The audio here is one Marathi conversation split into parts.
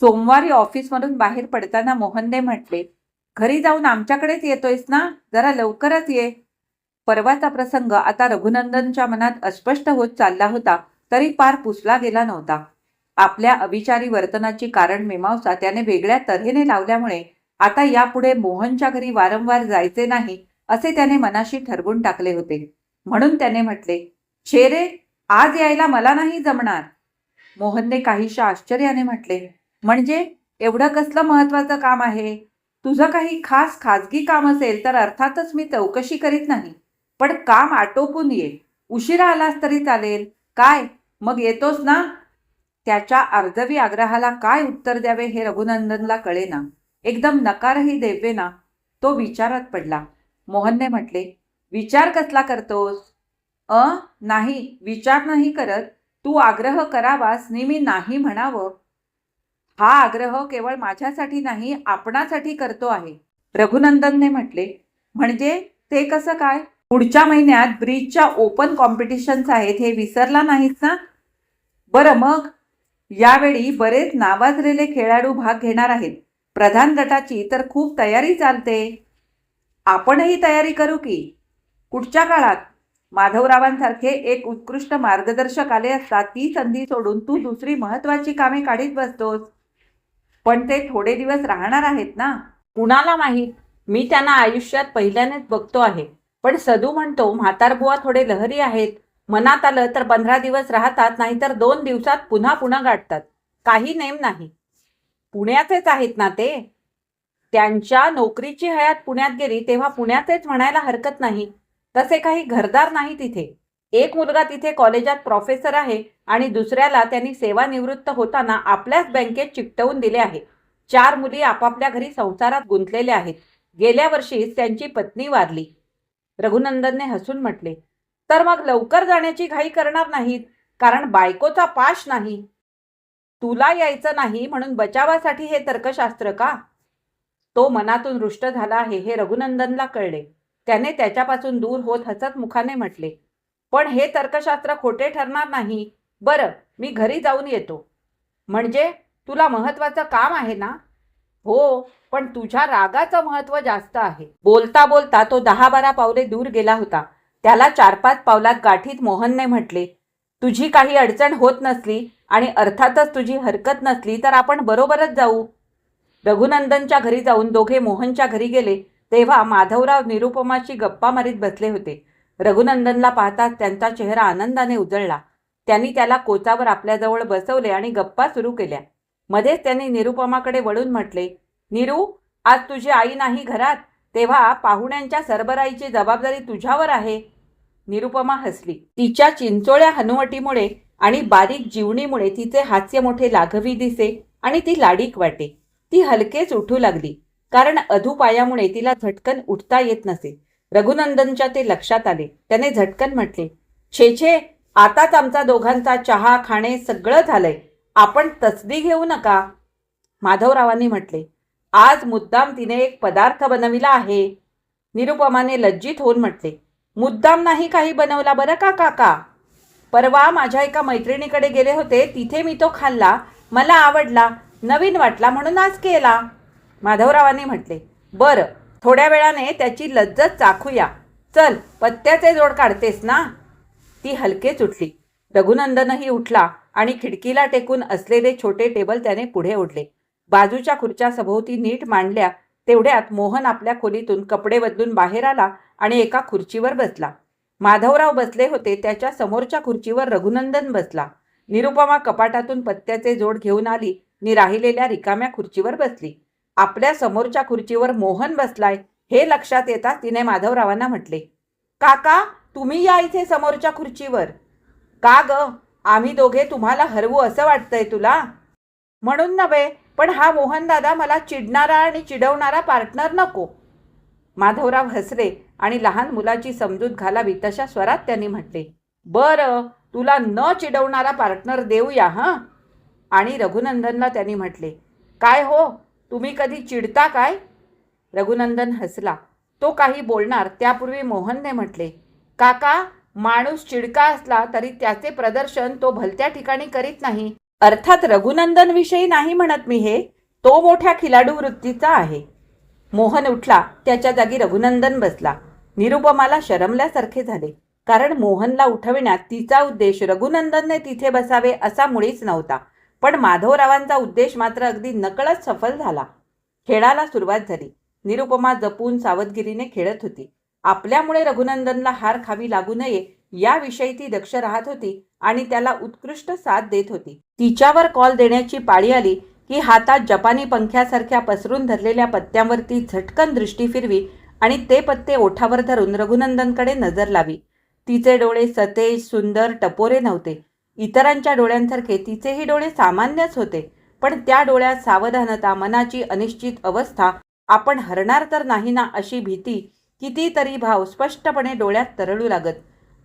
सोमवारी ऑफिसमधून बाहेर पडताना मोहनने म्हटले घरी जाऊन आमच्याकडेच येतोयस ना? जरा लवकरच ये. परवाचा प्रसंग आता रघुनंदनच्या मनात अस्पष्ट होत चालला होता तरी पार पुसला गेला नव्हता. आपल्या अविचारी वर्तनाची कारण मीमांसा त्याने वेगळ्या तऱ्हेने लावल्यामुळे आता यापुढे मोहनच्या घरी वारंवार जायचे नाही असे त्याने मनाशी ठरवून टाकले होते. म्हणून त्याने म्हटले शेरे आज यायला मला नाही जमणार. मोहनने काहीशा आश्चर्याने म्हटले म्हणजे एवढं कसलं महत्त्वाचं काम आहे? तुझं काही खास खाजगी काम असेल तर अर्थातच मी चौकशी करीत नाही. पण काम आटोपून ये. उशिरा आलास तरी चालेल. काय? मग येतोस ना? त्याच्या अर्धवी आग्रहाला काय उत्तर द्यावे हे रघुनंदनला कळेना. एकदम नकारही देवेना. तो विचारात पडला. मोहनने म्हटले विचार कसला करतोस? अ? नाही. विचार नाही करत. तू आग्रह करावास. नि मी नाही म्हणावं. हा आग्रह केवळ माझ्यासाठी नाही आपणासाठी करतो आहे. रघुनंदनने म्हटले म्हणजे ते कसं काय? पुढच्या महिन्यात ब्रिजच्या ओपन कॉम्पिटिशन्स आहेत हे विसरला नाहीस ना? बरं मग यावेळी बरेच नावाजलेले खेळाडू भाग घेणार आहेत. प्रधान गटाची तर खूप तयारी चालते. आपणही तयारी करू की. कुठच्या काळात? माधवरावांसारखे एक उत्कृष्ट मार्गदर्शक आले असता ती संधी सोडून तू दुसरी महत्वाची कामे काढीत बसतोस. पण ते थोडे दिवस राहणार आहेत ना? कुणाला माहीत? मी त्यांना आयुष्यात पहिल्यानेच बघतो आहे. पण सदू म्हणतो म्हातारबुवा थोडे लहरी आहेत. मनात आलं तर पंधरा दिवस राहतात नाहीतर दोन दिवसात पुन्हा पुन्हा गाठतात. काही नेम नाही. पुण्याचेच आहेत ना ते? त्यांच्या नोकरीची हयात पुण्यात गेली तेव्हा पुण्याचेच म्हणायला हरकत नाही. तसे काही घरदार नाही तिथे. एक मुलगा तिथे कॉलेजात प्रोफेसर आहे आणि दुसऱ्याला त्यांनी सेवानिवृत्त होताना आपल्याच बँकेत चिकटवून दिले आहे. चार मुली आपापल्या घरी संसारात गुंतलेल्या आहेत. गेल्या वर्षीच त्यांची पत्नी वारली. रघुनंदनने हसून म्हटले तर मग लवकर जाण्याची घाई करणार नाहीत कारण बायकोचा पाश नाही. तुला यायचं नाही म्हणून बचावासाठी हे तर्कशास्त्र का? तो मनातून रुष्ट झाला आहे हे रघुनंदनला कळले. त्याने त्याच्यापासून दूर होत हसत मुखाने म्हटले पण हे तर्कशास्त्र खोटे ठरणार नाही. बरं मी घरी जाऊन येतो. म्हणजे तुला महत्वाचं काम आहे ना? हो पण तुझ्या रागाचं महत्त्व जास्त आहे. बोलता बोलता तो दहा बारा पावले दूर गेला होता. त्याला चार पाच पावलात गाठीत मोहनने म्हटले तुझी काही अडचण होत नसली आणि अर्थातच तुझी हरकत नसली तर आपण बरोबरच जाऊ. रघुनंदनच्या घरी जाऊन दोघे मोहनच्या घरी गेले. तेव्हा माधवराव निरुपमाची गप्पा मारीत बसले होते. रघुनंदनला पाहताच त्यांचा चेहरा आनंदाने उजळला. त्यांनी त्याला कोचावर आपल्याजवळ बसवले आणि गप्पा सुरू केल्या. मध्येच त्यांनी निरुपमाकडे वळून म्हटले निरू आज तुझी आई नाही घरात. तेव्हा पाहुण्यांच्या सरबराईची जबाबदारी तुझ्यावर आहे. निरुपमा हसली. तिच्या चिंचोळ्या हनुवटीमुळे आणि बारीक जीवणीमुळे तिचे हास्य मोठे लाघवी दिसे आणि ती लाडीक वाटे. ती हलकेच उठू लागली कारण अधुपायामुळे तिला झटकन उठता येत नसे. रघुनंदनच्या ते लक्षात आले. त्याने झटकन म्हटले छे छे आताच आमचा दोघांचा चहा खाणे सगळं झालंय. आपण तसदी घेऊ नका. माधवरावांनी म्हटले आज मुद्दाम तिने एक पदार्थ बनविला आहे. निरुपमाने लज्जित होऊन म्हटले मुद्दाम नाही काही बनवला बरं का काका? परवा माझ्या एका मैत्रिणीकडे गेले होते तिथे मी तो खाल्ला मला आवडला नवीन वाटला म्हणून आज केला. माधवरावांनी म्हटले बरं थोड्या वेळाने त्याची लज्जत चाखूया. चल पत्त्याचे जोड काढतेस ना? ती हलकेच उठली रघुनंदनही उठला आणि खिडकीला टेकून असलेले छोटे टेबल त्याने पुढे ओढले. बाजूच्या खुर्च्या सभोवती नीट मांडल्या तेवढ्यात मोहन आपल्या खोलीतून कपडे बदलून बाहेर आला आणि एका खुर्चीवर बसला. माधवराव बसले होते त्याच्या समोरच्या खुर्चीवर रघुनंदन बसला. निरुपमा कपाटातून पत्त्याचे जोड घेऊन आली नि राहिलेल्या रिकाम्या खुर्चीवर बसली. आपल्या समोरच्या खुर्चीवर मोहन बसलाय हे लक्षात येताच तिने माधवरावांना म्हटले काका तुम्ही या इथे समोरच्या खुर्चीवर. का ग आम्ही दोघे तुम्हाला हरवू असं वाटतंय तुला? म्हणून नव्हे पण हा मोहन दादा मला चिडणारा आणि चिडवणारा पार्टनर नको. माधवराव हसले आणि लहान मुलाची समजूत घालावी तशा स्वरात त्यांनी म्हटले बरं तुला न चिडवणारा पार्टनर देऊया हां? आणि रघुनंदनला त्यांनी म्हटले काय हो तुम्ही कधी चिडता काय? रघुनंदन हसला. तो काही बोलणार त्यापूर्वी मोहनने म्हटले काका माणूस चिडका असला तरी त्याचे प्रदर्शन तो भलत्या ठिकाणी करीत नाही. अर्थात रघुनंदन विषयी नाही म्हणत मी हे. तो मोठ्या खिलाडू वृत्तीचा आहे. मोहन उठला. त्याच्या जागी रघुनंदन बसला. निरुपमाला शरमल्यासारखे झाले. कारण मोहनला उठविण्यात तिचा उद्देश रघुनंदनने तिथे बसावे असा मुळीच नव्हता. पण माधवरावांचा उद्देश मात्र अगदी नकळत सफल झाला. खेळाला सुरुवात झाली. निरुपमा जपून सावधगिरीने खेळत होती. आपल्यामुळे रघुनंदनला हार खावी लागू नये याविषयी ती दक्ष राहत होती आणि त्याला उत्कृष्ट साथ देत होती. तिच्यावर कॉल देण्याची पाळी आली की हातात जपानी पंख्यासारख्या पसरून धरलेल्या पत्त्यांवरती झटकन दृष्टी फिरवी आणि ते पत्ते ओठावर धरून रघुनंदनकडे नजर लावी. तिचे डोळे सतेज सुंदर टपोरे नव्हते. इतरांच्या डोळ्यांसारखे तिचेही डोळे सामान्यच होते. पण त्या डोळ्यात सावधानता मनाची अनिश्चित अवस्था आपण हरणार तर नाही ना अशी भीती कितीतरी भाव स्पष्टपणे डोळ्यात तरळू लागत.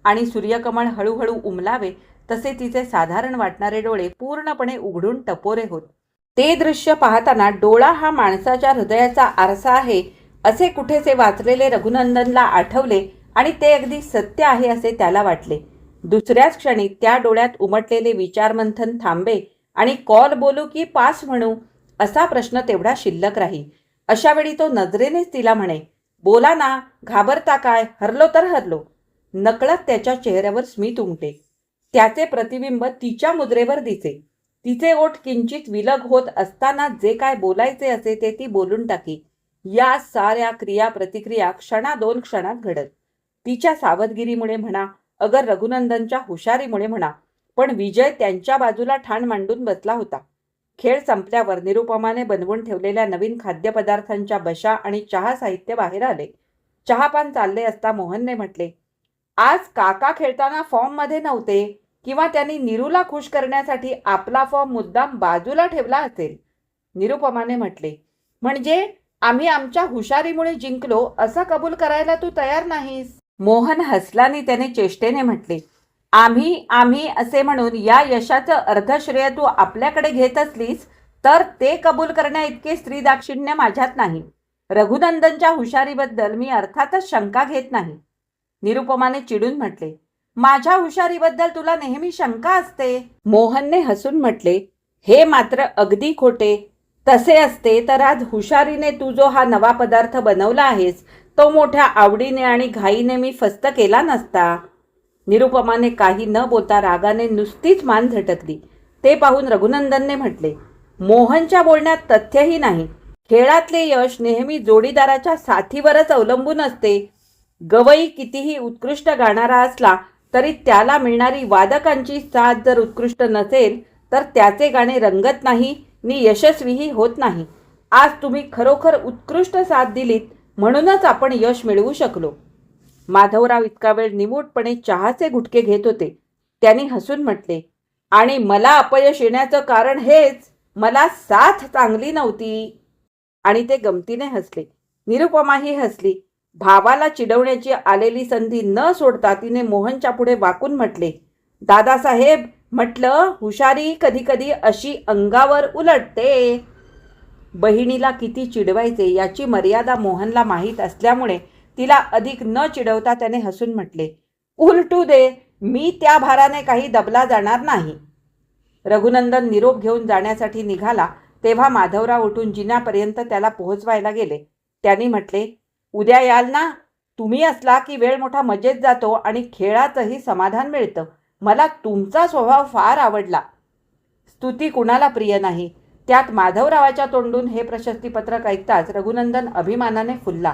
आणि सूर्यकमळ हळूहळू उमलावे तसे तिचे साधारण वाटणारे डोळे पूर्णपणे उघडून टपोरे होत. ते दृश्य पाहताना डोळा हा माणसाच्या हृदयाचा आरसा आहे असे कुठेसे वाचलेले रघुनंदनला आठवले आणि ते अगदी सत्य आहे असे त्याला वाटले. दुसऱ्याच क्षणी त्या डोळ्यात उमटलेले विचारमंथन थांबे आणि कॉल बोलू की पास म्हणू असा प्रश्न तेवढा शिल्लक राही. अशावेळी तो नजरेनेच तिला म्हणे बोला ना घाबरता काय? हरलो तर हरलो. नकळत त्याच्या चेहऱ्यावर स्मित उमटे. त्याचे प्रतिबिंब तिच्या मुद्रेवर दिसे. तिचे ओठ किंचित विलग होत असताना जे काय बोलायचे असे ते ती बोलून टाकी. या साऱ्या क्रिया प्रतिक्रिया क्षणा दोन क्षणात घडत. तिच्या सावधगिरीमुळे म्हणा अगर रघुनंदनच्या हुशारीमुळे म्हणा पण विजय त्यांच्या बाजूला ठाण मांडून बसला होता. खेळ संपल्यावर निरुपमाने बनवून ठेवलेल्या नवीन खाद्यपदार्थांच्या बशा आणि चहा साहित्य बाहेर आले. चहापान चालले असता मोहनने म्हटले आज काका खेळताना फॉर्ममध्ये नव्हते किंवा त्यांनी निरूला खुश करण्यासाठी आपला फॉर्म मुद्दाम बाजूला ठेवला असेल. निरुपमाने म्हटले म्हणजे आम्ही आमच्या हुशारीमुळे जिंकलो असं कबूल करायला तू तयार नाहीस. मोहन हसलानी त्याने चेष्टेने म्हटले आम्ही आम्ही असे म्हणून या यशाचं अर्धश्रेय तू आपल्याकडे घेत असलीस तर ते कबूल करण्या इतके स्त्री दाक्षिण्य माझ्यात नाही. रघुनंदनच्या हुशारीबद्दल मी अर्थातच शंका घेत नाही. निरुपमाने चिडून म्हटले माझ्या हुशारीबद्दल तुला नेहमी शंका असते? मोहनने हसून म्हटले हे मात्र अगदी खोटे. तसे असते तर आज हुशारीने तू जो हा नवा पदार्थ बनवला आहेस तो मोठ्या आवडीने आणि घाईने मी फस्त केला नसता. निरुपमाने काही न बोलता रागाने नुसतीच मान झटकली. ते पाहून रघुनंदनने म्हटले मोहनच्या बोलण्यात तथ्यही नाही. खेळातले यश नेहमी जोडीदाराच्या साथीवरच अवलंबून असते. गवई कितीही उत्कृष्ट गाणारा असला तरी त्याला मिळणारी वादकांची साथ जर उत्कृष्ट नसेल तर त्याचे गाणे रंगत नाही नि यशस्वीही होत नाही. आज तुम्ही खरोखर उत्कृष्ट साथ दिलीत म्हणूनच आपण यश मिळवू शकलो. माधवराव इतका वेळ निमूटपणे चहाचे गुटके घेत होते. त्यांनी हसून म्हटले आणि मला अपयश येण्याचं कारण हेच. मला साथ चांगली नव्हती. आणि ते गमतीने हसले. निरुपमाही हसली. भावाला चिडवण्याची आलेली संधी न सोडता तिने मोहनच्या पुढे वाकून म्हटले दादासाहेब म्हटलं हुशारी कधी कधी अशी अंगावर उलटते. बहिणीला किती चिडवायचे याची मर्यादा मोहनला माहीत असल्यामुळे तिला अधिक न चिडवता त्याने हसून म्हटले उलटू दे मी त्या भाराने काही दबला जाणार नाही. रघुनंदन निरोप घेऊन जाण्यासाठी निघाला तेव्हा माधवराव उठून जिन्यापर्यंत त्याला पोहोचवायला गेले. त्यांनी म्हटले उद्या याल ना? तुम्ही असला की वेळ मोठा मजेत जातो आणि खेळाचंही समाधान मिळतं. मला तुमचा स्वभाव फार आवडला. स्तुती कुणाला प्रिय नाही? त्यात माधवरावाच्या तोंडून हे प्रशस्तीपत्रक ऐकताच रघुनंदन अभिमानाने फुलला.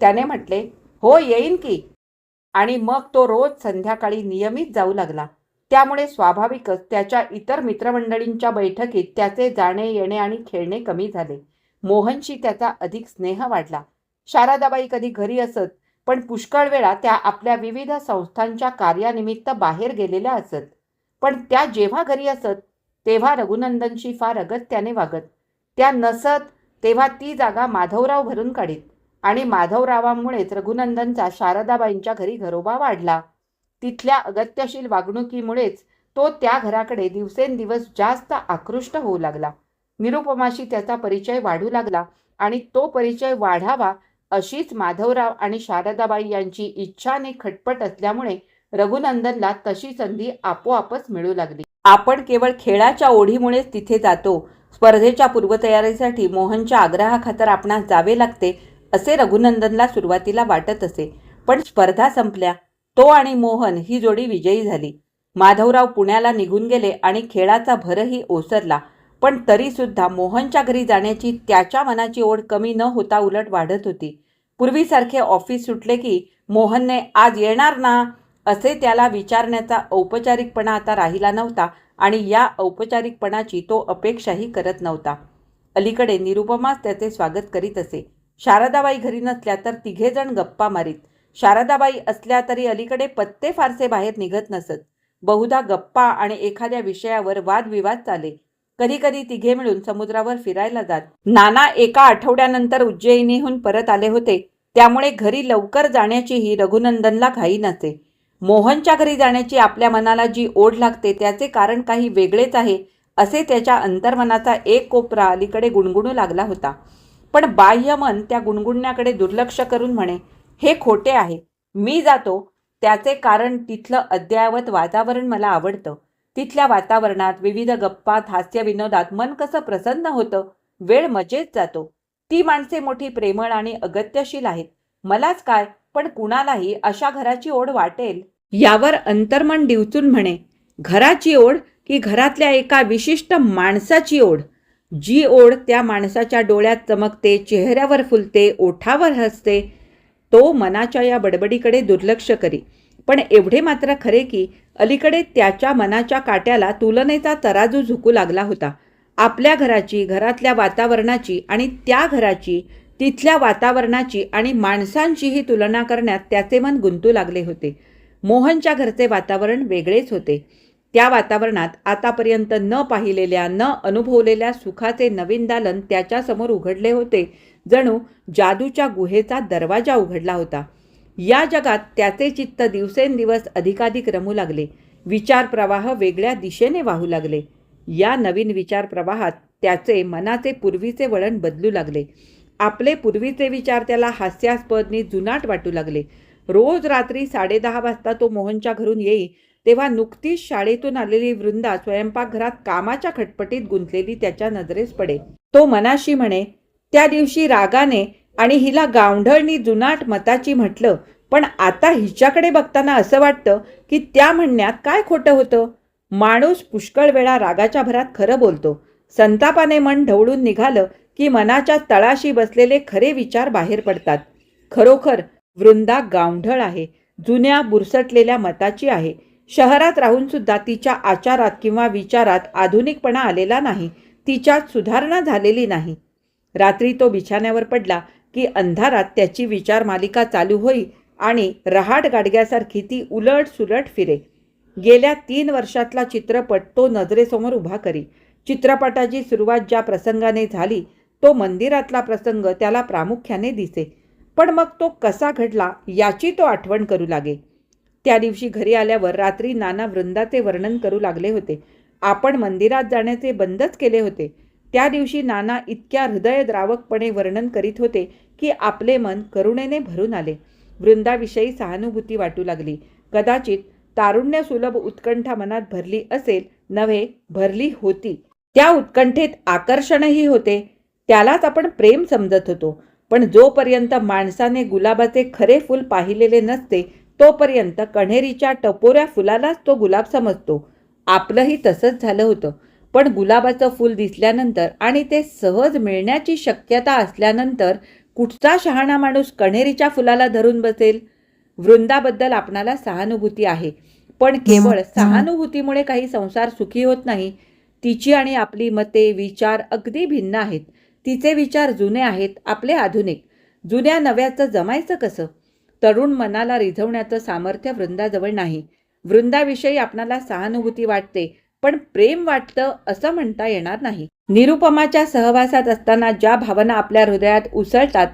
त्याने म्हटले हो येईन की. आणि मग तो रोज संध्याकाळी नियमित जाऊ लागला. त्यामुळे स्वाभाविकच त्याच्या इतर मित्रमंडळींच्या बैठकीत त्याचे जाणे येणे आणि खेळणे कमी झाले. मोहनशी त्याचा अधिक स्नेह वाढला. शारदाबाई कधी घरी असत पण पुष्कळ वेळा त्या आपल्या विविध संस्थांच्या कार्यानिमित्त बाहेर गेलेल्या असत. पण त्या जेव्हा घरी असत तेव्हा रघुनंदनशी फार अगत्याने वागत. त्या नसत तेव्हा ती जागा माधवराव भरून काढीत. आणि माधवरावांमुळेच रघुनंदनचा शारदाबाईंच्या घरी घरोबा वाढला. तिथल्या अगत्यशील वागणुकीमुळेच तो त्या घराकडे दिवसेंदिवस जास्त आकृष्ट होऊ लागला. निरुपमाशी त्याचा परिचय वाढू लागला आणि तो परिचय वाढावा अशीच माधवराव आणि शारदाबाई यांची इच्छा आणि खटपट असल्यामुळे रघुनंदनला तशी संधी आपोआपच मिळू लागली. आपण केवळ खेळाच्या ओढीमुळेच तिथे जातो. स्पर्धेच्या पूर्वतयारीसाठी मोहनच्या आग्रहाखातर आपणास जावे लागते असे रघुनंदनला सुरुवातीला वाटत असे. पण स्पर्धा संपल्या. तो आणि मोहन ही जोडी विजयी झाली. माधवराव पुण्याला निघून गेले आणि खेळाचा भरही ओसरला. पण तरीसुद्धा मोहनच्या घरी जाण्याची त्याच्या मनाची ओढ कमी न होता उलट वाढत होती. पूर्वीसारखे ऑफिस सुटले की मोहनने आज येणार ना? असे त्याला विचारण्याचा औपचारिकपणा आता राहिला नव्हता आणि या औपचारिकपणाची तो अपेक्षाही करत नव्हता. अलीकडे निरुपमाच त्याचे स्वागत करीत असे. शारदाबाई घरी नसल्या तर तिघेजण गप्पा मारीत. शारदाबाई असल्या तरी अलीकडे पत्ते फारसे बाहेर निघत नसत. बहुधा गप्पा आणि एखाद्या विषयावर वादविवाद चाले. कधी कधी तिघे मिळून समुद्रावर फिरायला जात. नाना एका आठवड्यानंतर उज्जयिनीहून परत आले होते. त्यामुळे घरी लवकर जाण्याचीही रघुनंदनला घाई नसे. मोहनच्या घरी जाण्याची आपल्या मनाला जी ओढ लागते त्याचे कारण काही वेगळेच आहे असे त्याच्या अंतर्मनाचा एक कोपरा अलीकडे गुणगुणू लागला होता. पण बाह्य मन त्या गुणगुणण्याकडे दुर्लक्ष करून म्हणे हे खोटे आहे. मी जातो. त्याचे कारण तिथलं अद्ययावत वातावरण मला आवडतं. तिथल्या वातावरणात विविध गप्पात हास्यविनोदात मन कसं प्रसन्न होतं वेळ मजेत जातो. ती माणसे मोठी प्रेमळ आणि अगत्यशील आहेत. मलाच काय? पण कुणालाही अशा घराची ओढ वाटेल. यावर अंतर्मन डिवचून म्हणे घराची ओढ की घरातल्या एका विशिष्ट माणसाची ओढ? जी ओढ त्या माणसाच्या डोळ्यात चमकते चेहऱ्यावर फुलते ओठावर हसते तो मनाच्या या बडबडीकडे दुर्लक्ष करी. पण एवढे मात्र खरे की अलीकडे त्याच्या मनाच्या काट्याला तुलनेचा तराजू झुकू लागला होता. आपल्या घराची घरातल्या वातावरणाची आणि त्या घराची तिथल्या वातावरणाची आणि माणसांचीही तुलना करण्यात त्याचे मन गुंतू लागले होते. मोहनच्या घरचे वातावरण वेगळेच होते. त्या वातावरणात आतापर्यंत न पाहिलेल्या न अनुभवलेल्या सुखाचे नवीन दालन त्याच्यासमोर उघडले होते. जणू जादूच्या गुहेचा दरवाजा उघडला होता. या जगात त्याचे चित्त दिवसेंदिवस अधिकाधिक रमू लागले. विचार प्रवाह वेगळ्या दिशेने वाहू लागले. या नवीन विचार प्रवाहात त्याचे मनाचे पूर्वीचे वळण बदलू लागले. आपले पूर्वीचे विचार त्याला हास्यास्पदनी जुनाट वाटू लागले. रोज रात्री साडेदहा वाजता तो मोहनच्या घरून येई तेव्हा नुकतीच शाळेतून आलेली वृंदा स्वयंपाकघरात कामाच्या खटपटीत गुंतलेली त्याच्या नजरेस पडे. तो मनाशी म्हणे त्या दिवशी रागाने आणि हिला गावढळणी जुनाट मताची म्हटलं पण आता हिच्याकडे बघताना असं वाटतं की त्या म्हणण्यात काय खोटं होतं. माणूस पुष्कळ वेळा रागाच्या भरात खरं बोलतो. संतापाने मन ढवळून निघालं की मनाच्या तळाशी बसलेले खरे विचार बाहेर पडतात. खरोखर वृंदा गावढळ आहे जुन्या बुरसटलेल्या मताची आहे. शहरात राहून सुद्धा तिच्या आचारात किंवा विचारात आधुनिकपणा आलेला नाही तिच्यात सुधारणा झालेली नाही. रात्री तो बिछाण्यावर पडला की अंधारात त्याची विचार मालिका चालू होई आणि रहाट गाडग्यासारखी ती उलट सुलट फिरे. गेल्या तीन वर्षातला चित्रपट तो नजरेसमोर उभा करी. चित्रपटाची सुरुवात ज्या प्रसंगाने झाली तो मंदिरातला प्रसंग त्याला प्रामुख्याने दिसे. पण मग तो कसा घडला याची तो आठवण करू लागे. त्या दिवशी घरी आल्यावर रात्री नाना वृंदाचे वर्णन करू लागले होते. आपण मंदिरात जाण्याचे बंदच केले होते. त्या दिवशी नाना इतक्या हृदयद्रावकपणे वर्णन करीत होते की आपले मन करुणेने भरून आले. वृंदाविषयी सहानुभूती वाटू लागली. कदाचित तारुण्य सुलभ उत्कंठा मनात भरली असेल नव्हे भरली होती. त्या उत्कंठेत आकर्षणही होते. त्यालाच आपण प्रेम समजत होतो. पण जोपर्यंत माणसाने गुलाबाचे खरे फूल पाहिलेले नसते तोपर्यंत कण्हेरीच्या टपोऱ्या फुलालाच तो गुलाब समजतो. आपलंही तसंच झालं होतं. पण गुलाबाचं फूल दिसल्यानंतर आणि ते सहज मिळण्याची शक्यता असल्यानंतर कुठचा शहाणा माणूस कण्हेरीच्या फुलाला धरून बसेल? वृंदाबद्दल आपणाला सहानुभूती आहे. पण केवळ सहानुभूतीमुळे काही संसार सुखी होत नाही. तिची आणि आपली मते विचार अगदी भिन्न आहेत. तिचे विचार जुने आहेत आपले आधुनिक. जुन्या नव्याचं जमायचं कसं? तरुण मनाला रिझवण्याचं सामर्थ्य वृंदाजवळ नाही. वृंदाविषयी आपणाला सहानुभूती वाटते पण प्रेम वाटतं असं म्हणता येणार नाही. निरुपमाच्या सहवासात असताना ज्या भावना आपल्या हृदयात उसळतात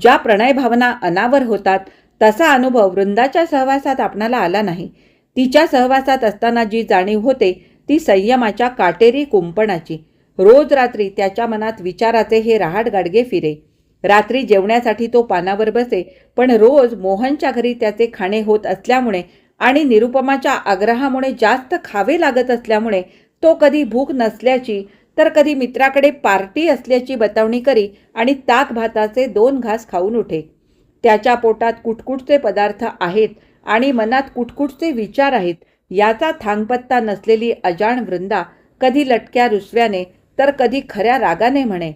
ज्या प्रणय भावना अनावर होतात तसा अनुभव वृंदाच्या सहवासात आपणाला आला नाही. तिच्या सहवासात असताना जी जाणीव होते ती संयमाच्या काटेरी कुंपणाची. रोज रात्री त्याच्या मनात विचाराचे हे रहाट गाडगे फिरे. रात्री जेवण्यासाठी तो पानावर बसे पण रोज मोहनच्या घरी त्याचे खाणे होत असल्यामुळे आणि निरुपमाच्या आग्रहामुळे जास्त खावे लागत असल्यामुळे तो कधी भूक नसल्याची तर कधी मित्राकडे पार्टी असल्याची बतावणी करी आणि ताक भाताचे दोन घास खाऊन उठे. त्याच्या पोटात कुटकुटचे पदार्थ आहेत आणि मनात कुटकुटचे विचार आहेत. याचा थांगपत्ता नसलेली अजाण वृंदा कधी लटक्या रुसव्याने तर कधी खऱ्या रागाने म्हणे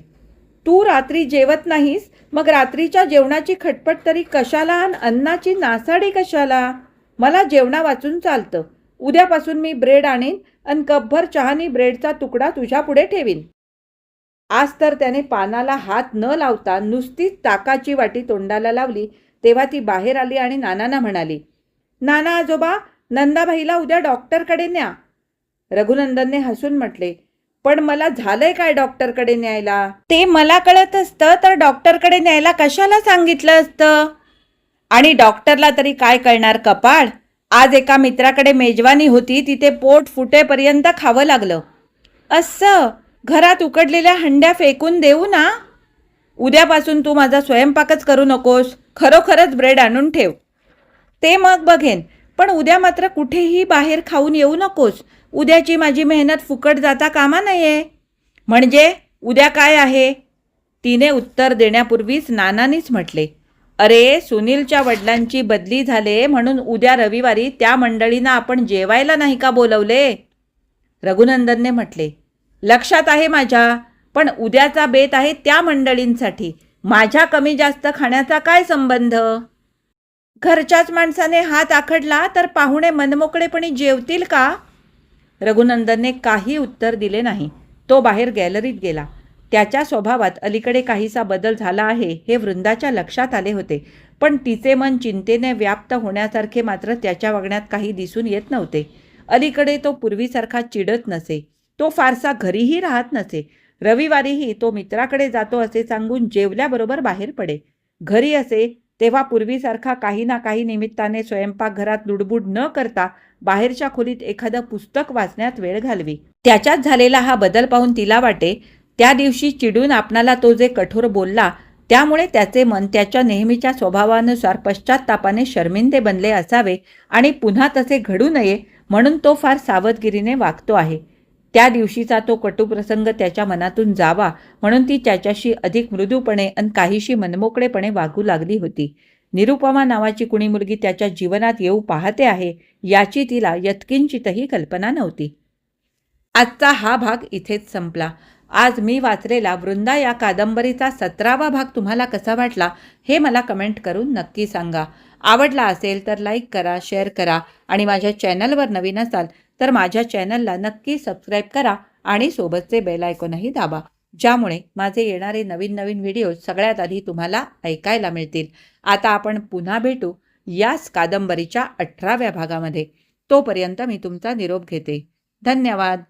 तू रात्री जेवत नाहीस मग रात्रीच्या जेवणाची खटपट तरी कशाला आणि अन्नाची नासाडी कशाला? मला जेवणा वाचून चालतं. उद्यापासून मी ब्रेड आणीन आणि कपभर चहानी ब्रेडचा तुकडा तुझ्यापुढे ठेवीन. आज तर त्याने पानाला हात न लावता नुसतीच ताकाची वाटी तोंडाला लावली तेव्हा ती बाहेर आली आणि नानांना म्हणाली नाना आजोबा नंदाबाईला उद्या डॉक्टरकडे न्या. रघुनंदनने हसून म्हटले पण मला झालंय काय डॉक्टरकडे न्यायला? ते मला कळत असतं तर डॉक्टरकडे न्यायला कशाला सांगितलं असतं? आणि डॉक्टरला तरी काय कळणार कपाळ? आज एका मित्राकडे मेजवानी होती तिथे पोट फुटेपर्यंत खावं लागलं. असं घरात उकडलेल्या हंड्या फेकून देऊ ना? उद्यापासून तू माझा स्वयंपाकच करू नकोस खरोखरच ब्रेड आणून ठेव. ते मग बघेन पण उद्या मात्र कुठेही बाहेर खाऊन येऊ नकोस. उद्याची माझी मेहनत फुकट जाता कामा नये. म्हणजे उद्या काय आहे? तिने उत्तर देण्यापूर्वीच नानानीच म्हटले अरे सुनीलच्या वडिलांची बदली झाले म्हणून उद्या रविवारी त्या मंडळींना आपण जेवायला नाही का बोलवले? रघुनंदनने म्हटले लक्षात आहे माझ्या पण उद्याचा बेत आहे त्या मंडळींसाठी. माझ्या कमी जास्त खाण्याचा काय संबंध? घरच्याच माणसाने हात आखडला तर पाहुणे मनमोकळेपणी जेवतील का? रघुनंदनने काही उत्तर दिले नाही. तो बाहेर गॅलरीत गेला. त्याच्या स्वभावात अलीकडे काहीसा बदल झाला आहे हे वृंदाच्या लक्षात आले होते. पण तिचे मन चिंतेने व्याप्त होण्यासारखे मात्र त्याच्या वागण्यात काही दिसून येत नव्हते. अलीकडे तो पूर्वीसारखा चिडत नसे. तो फारसा घरीही राहत नसे. रविवारीही तो मित्राकडे जातो असे सांगून जेवल्याबरोबर बाहेर पडे. घरी असे तेव्हा पूर्वीसारखा काही ना काही निमित्ताने स्वयंपाकघरात लुडबुड न करता बाहेरच्या खोलीत एखादं पुस्तक वाचण्यात वेळ घालवी. त्याच्यात झालेला हा बदल पाहून तिला वाटे त्या दिवशी चिडून आपणाला तो जे कठोर बोलला त्यामुळे त्याचे मन त्याच्या नेहमीच्या स्वभावानुसार पश्चात्तापाने शर्मिंदे बनले असावे आणि पुन्हा तसे घडू नये म्हणून तो फार सावधगिरीने वागतो आहे. त्या दिवशीचा तो कटुप्रसंग त्याच्या मनातून जावा म्हणून ती त्याच्याशी अधिक मृदूपणे आणि काहीशी मनमोकळेपणे वागू लागली होती. निरुपमा नावाची कुणी मुलगी त्याच्या जीवनात येऊ पाहते आहे याची तिला यत्किंचितही कल्पना नव्हती. आजचा हा भाग इथेच संपला. आज मी वाचलेला वृंदा या कादंबरीचा सतरावा भाग तुम्हाला कसा वाटला हे मला कमेंट करून नक्की सांगा. आवडला असेल तर लाईक करा शेअर करा आणि माझ्या चॅनलवर नवीन असाल तर माझ्या चॅनलला नक्की सबस्क्राईब करा आणि सोबतचे बेल आयकॉनही दाबा ज्यामुळे माझे येणारे नवीन नवीन व्हिडिओ सगळ्यात आधी तुम्हाला ऐकायला मिळतील. आता आपण पुन्हा भेटू याच कादंबरीच्या अठराव्या भागामध्ये. तोपर्यंत मी तुमचा निरोप घेते. धन्यवाद.